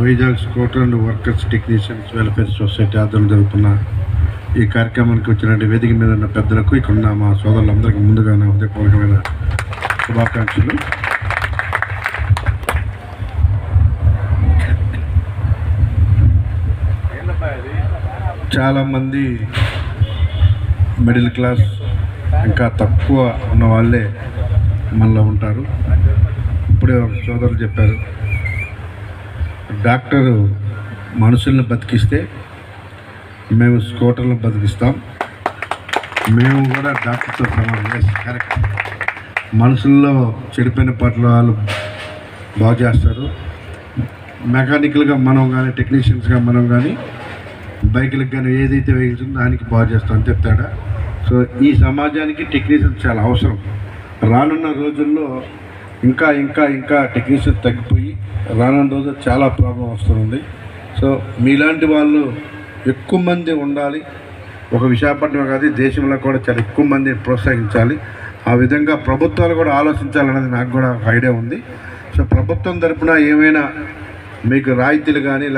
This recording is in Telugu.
Vizag scooter and workers technicians welfare society ఆధ్వర్యంలో జరుగుతున్న ఈ కార్యక్రమానికి వచ్చినటువంటి వేదిక మీద ఉన్న పెద్దలకు ఇక్కడ ఉన్న మా సోదరులందరికీ ముందుగానే హృదయపూర్వకమైన శుభాకాంక్షలు. చాలామంది మిడిల్ క్లాస్ ఇంకా తక్కువ ఉన్న వాళ్ళే మనలో ఉంటారు. ఇప్పుడే ఒక సోదరులు చెప్పారు డాక్టరు మనుషుల్ని బతికిస్తే మేము స్కూటర్లను బతికిస్తాం. మేము కూడా డాక్టర్తో సమానం. కరెక్ట్ మనుషుల్లో చెడిపోయిన పట్ల వాళ్ళు బాగు చేస్తారు. మెకానికల్గా మనం కానీ టెక్నీషియన్స్గా మనం కానీ బైకులకు కానీ ఏదైతే వెహికల్స్ ఉందో దానికి బాగు చేస్తాం. అంతే తేడా. సో ఈ సమాజానికి టెక్నీషియన్స్ చాలా అవసరం. రానున్న రోజుల్లో ఇంకా ఇంకా ఇంకా టెక్నీషియన్ తగ్గిపోయి రానున్న రోజు చాలా ప్రాబ్లం వస్తుంది. సో మీలాంటి వాళ్ళు ఎక్కువ మంది ఉండాలి. ఒక విశాఖపట్నం కాదు దేశంలో కూడా చాలా ఎక్కువ మంది ప్రోత్సహించాలి. ఆ విధంగా ప్రభుత్వాలు కూడా ఆలోచించాలన్నది నాకు కూడా ఒక ఐడియా ఉంది. సో ప్రభుత్వం తరఫున ఏమైనా మీకు రాయితీలు కానీ